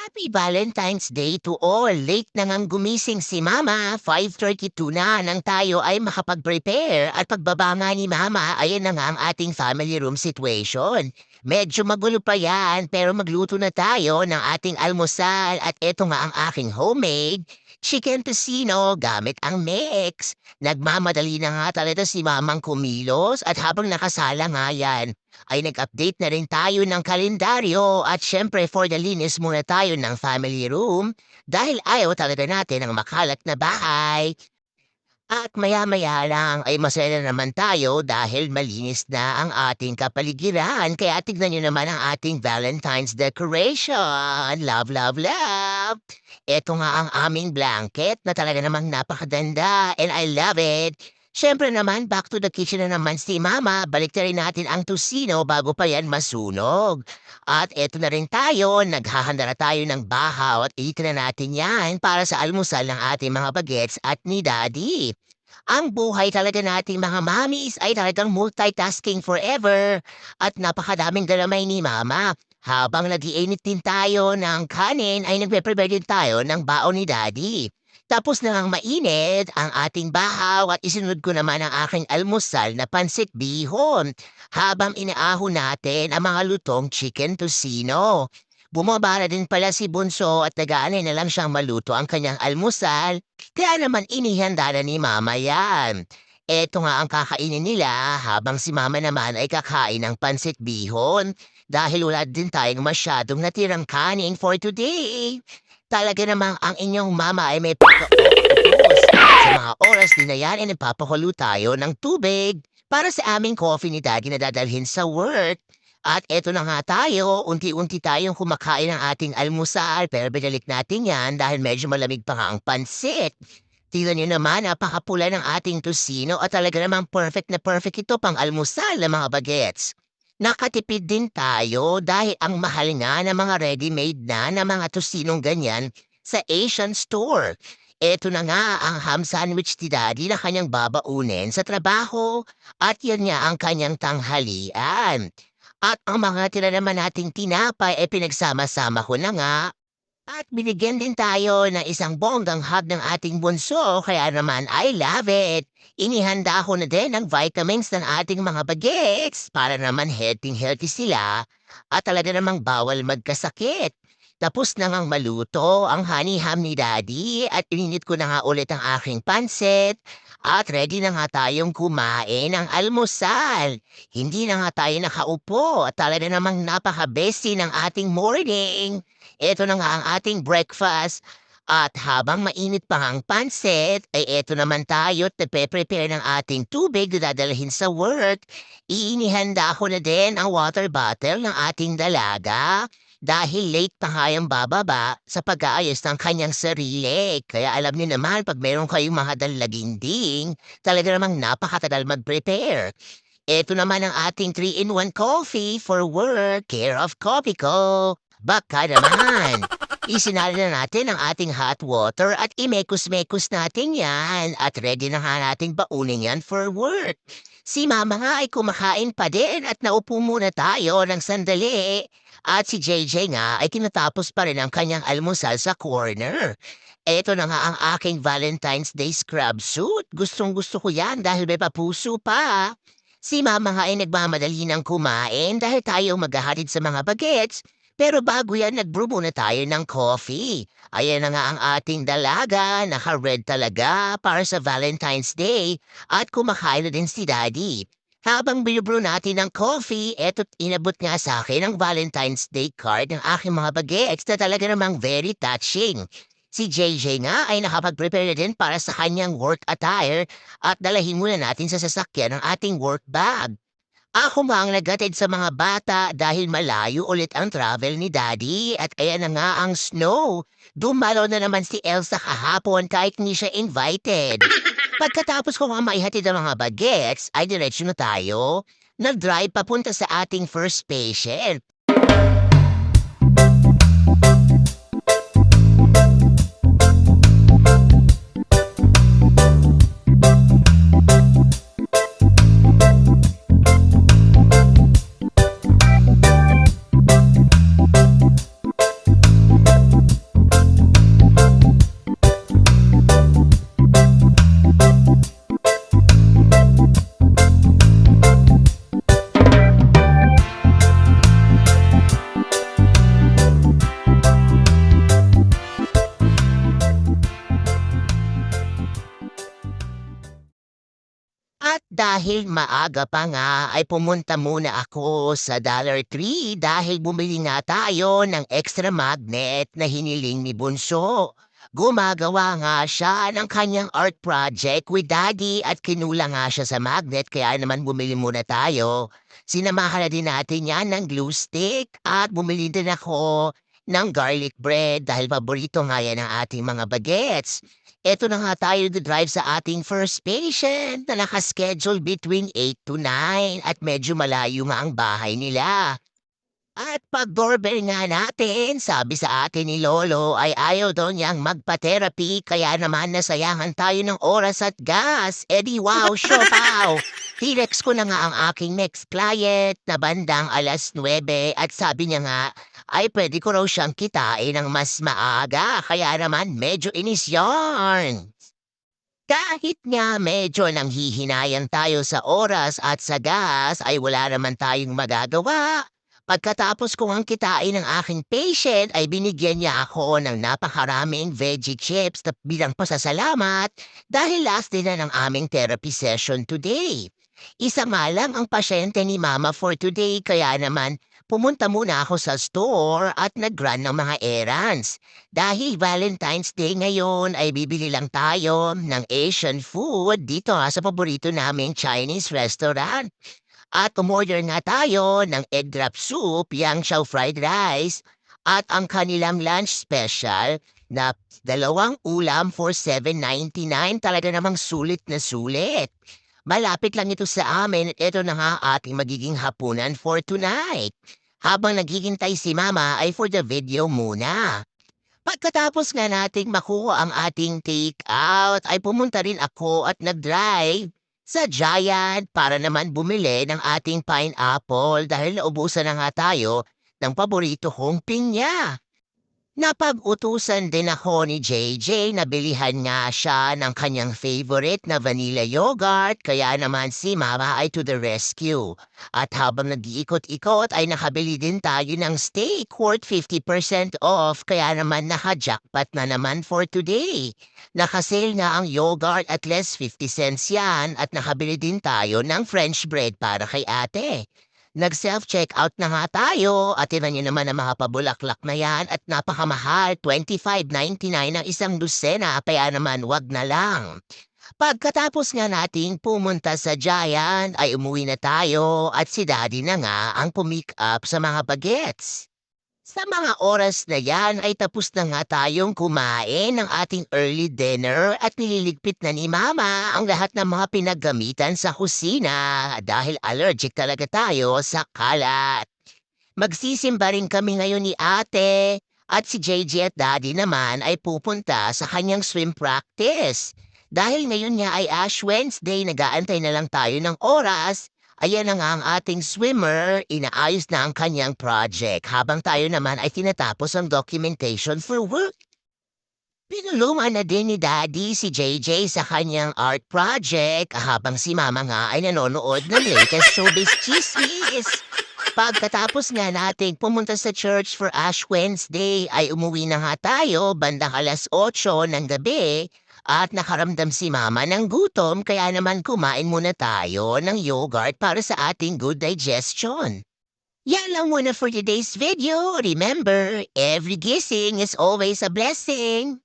Happy Valentine's Day to all! Late na ngang gumising si Mama. 5.32 na nang tayo ay makapag-prepare. At pagbaba nga ni Mama, ayan na nga ang ating family room situation. Medyo magulo pa yan, pero magluto na tayo ng ating almusal. At eto nga ang aking homemade chicken tocino gamit ang mix. Nagmamadali na nga talaga si Mamang kumilos at habang nakasala nga yan, ay nag-update na rin tayo ng kalendaryo at syempre for the linis muna tayo ng family room dahil ayaw talaga natin ang makalat na bahay. At maya-maya lang ay masaya na naman tayo dahil malinis na ang ating kapaligiran. Kaya tignan nyo naman ang ating Valentine's decoration. Love, love, love! Ito nga ang aming blanket na talaga namang napakaganda and I love it. Siyempre naman, back to the kitchen na naman si Mama. Balik na rin natin ang tusino bago pa yan masunog. At eto na rin tayo, naghahanda na tayo ng bahaw at itin na natin yan para sa almusal ng ating mga bagets at ni Daddy. Ang buhay talaga nating mga mamis ay talagang multitasking forever at napakadaming galamay ni Mama. Habang nagiinit din tayo ng kanin ay nagpe-prepare din tayo ng baon ni Daddy. Tapos na ngang mainit ang ating bahaw at isinunod ko naman ang aking almusal na pansit bihon habang inaahon natin ang mga lutong chicken tocino. Bumabara din pala si Bunso at nagaanay na lang siyang maluto ang kanyang almusal, kaya naman inihanda na ni Mama yan. Eto nga ang kakainin nila habang si Mama naman ay kakain ng pansit bihon dahil wala din tayong masyadong natirang kanin for today. Talaga namang ang inyong mama ay may pagka-octopus. Sa mga oras din na yan ay nagpapakulo tayo ng tubig para sa aming coffee ni Daddy na dadalhin sa work. At eto na nga tayo, unti-unti tayong kumakain ng ating almusal pero binalik natin yan dahil medyo malamig pa nga ang pansit. Tingnan niyo naman, napakapula ng ating tusino at talaga namang perfect na perfect ito pang almusal ng mga bagets. Nakatipid din tayo dahil ang mahal nga ng mga ready-made na na mga tosinong ganyan sa Asian store. Eto na nga ang ham sandwich ni Daddy na kanyang babaunin sa trabaho at yan nga ang kanyang tanghalian. At ang mga tira naman nating tinapay ay pinagsama-sama ko na nga at binigyan din tayo ng isang bonggang hug ng ating bunso, kaya naman I love it. Inihanda ko na din ang vitamins ng ating mga bagets para naman healthy-healthy sila at talaga namang bawal magkasakit. Tapos na ngang maluto ang honey ham ni Daddy at ininit ko na nga ulit ang aking pansit at ready na nga tayong kumain ng almusal. Hindi na nga tayo nakaupo at talaga namang napaka-bestie ng ating morning. Ito na nga ang ating breakfast. At habang mainit pa ang pansit, ay eto naman tayo at nagpe-prepare ng ating tubig na dadalhin sa work. Iinihanda ko na din ang water bottle ng ating dalaga dahil late pa nga yung bababa sa pag-aayos ng kanyang sarili. Kaya alam niyo naman, pag meron kayong mga dalaginding, talaga namang napakatagal mag-prepare. Ito naman ang ating 3-in-1 coffee for work, care of Coffee Co. Baka naman. Isinali na natin ang ating hot water at imekus-mekus natin yan at ready na nga nating baunin yan for work. Si mama nga ay kumakain pa din at naupo muna tayo ng sandali. At si JJ nga ay kinatapos pa rin ang kanyang almusal sa corner. Ito na nga ang aking Valentine's Day scrub suit. Gustong gusto ko yan dahil may papuso pa. Si mama nga ay nagmamadali ng kumain dahil tayo maghahatid sa mga bagets. Pero bago yan, nagbrew muna tayo ng coffee. Ayan na nga ang ating dalaga, naka-red talaga para sa Valentine's Day at kumakain na din si Daddy. Habang binibrew natin ng coffee, eto't inabot nga sa akin ang Valentine's Day card ng aking mga bagets na talaga namang very touching. Si JJ nga ay nakapag-prepare na din para sa kanyang work attire at dalahin muna natin sa sasakyan ng ating work bag. Ako nga ang nagatid sa mga bata dahil malayo ulit ang travel ni Daddy at ayan na nga ang snow. Dumalo na naman si Elsa kahapon kahit hindi siya invited. Pagkatapos ko nga maihatid ang mga bagets, ay diretso na tayo. Nag-drive papunta sa ating first patient. Dahil maaga pa nga ay pumunta muna ako sa Dollar Tree dahil bumili nga tayo ng extra magnet na hiniling ni Bunso. Gumagawa nga siya ng kanyang art project with daddy at kinula nga siya sa magnet kaya naman bumili muna tayo. Sinamahan na din natin yan ng glue stick at bumili din ako ng garlic bread dahil paborito nga yan ng ating mga bagets. Eto na nga tayo drive sa ating first patient na nakaschedule between 8 to 9 at medyo malayo nga ang bahay nila. At pag doorbell nga natin, sabi sa atin ni Lolo ay ayaw daw niyang magpa-therapy kaya naman nasayangan tayo ng oras at gas. E di wow, siopaw! Tirex ko na nga ang aking next client na bandang alas 9 at sabi niya nga ay pwede ko raw siyang kitain ng mas maaga kaya naman medyo inis yarn. Kahit nga medyo nanghihinayang tayo sa oras at sa gas ay wala naman tayong magagawa. Pagkatapos kong ang kitain ng aking patient ay binigyan niya ako ng napakaraming veggie chips na bilang pasasalamat dahil last din na ng aming therapy session today. Isa nga lang ang pasyente ni Mama for today kaya naman pumunta muna ako sa store at nag-run ng mga errands. Dahil Valentine's Day ngayon ay bibili lang tayo ng Asian food dito ha, sa paborito naming Chinese restaurant. At umorder nga tayo ng egg drop soup, yang chow fried rice, at ang kanilang lunch special na dalawang ulam for 7.99 talaga namang sulit na sulit. Malapit lang ito sa amin at ito na nga ating magiging hapunan for tonight. Habang naghihintay si Mama ay for the video muna. Pagkatapos nga nating makuha ang ating take out ay pumunta rin ako at nag-drive sa Giant para naman bumili ng ating pineapple dahil naubusan na nga tayo ng paborito kong pinya. Napag-utusan din ako ni JJ na bilihan nga siya ng kanyang favorite na vanilla yogurt kaya naman si Mama ay to the rescue. At habang nag-iikot-ikot ay nakabili din tayo ng steak worth 50% off kaya naman naka-jackpot na naman for today. Nakasale nga ang yogurt at less 50 cents yan at nakabili din tayo ng French bread para kay ate. Nag-self-checkout na nga tayo at tinan niyo naman ang mga pabulaklak na yan at napakamahal, 25.99 ang isang dosena kaya naman wag na lang. Pagkatapos nga nating pumunta sa Giant ay umuwi na tayo at si Daddy na nga ang pumick up sa mga bagets. Sa mga oras na yan ay tapos na nga tayong kumain ng ating early dinner at nililigpit na ni Mama ang lahat ng mga pinaggamitan sa kusina dahil allergic talaga tayo sa kalat. Magsisimba rin kami ngayon ni ate at si JJ at Daddy naman ay pupunta sa kanyang swim practice. Dahil ngayon nga ay Ash Wednesday, nagaantay na lang tayo ng oras Ayan na nga ang ating swimmer, inaayos na ang kanyang project habang tayo naman ay tinatapos ang documentation for work. Pinulungan na din ni Daddy si JJ sa kanyang art project habang si Mama nga ay nanonood ng latest showbiz chismis. Pagkatapos nga nating pumunta sa church for Ash Wednesday ay umuwi na nga tayo bandang alas 8 ng gabi at nakaramdam si mama ng gutom kaya naman kumain muna tayo ng yogurt para sa ating good digestion. Yan lang muna for today's video. Remember, every gising is always a blessing.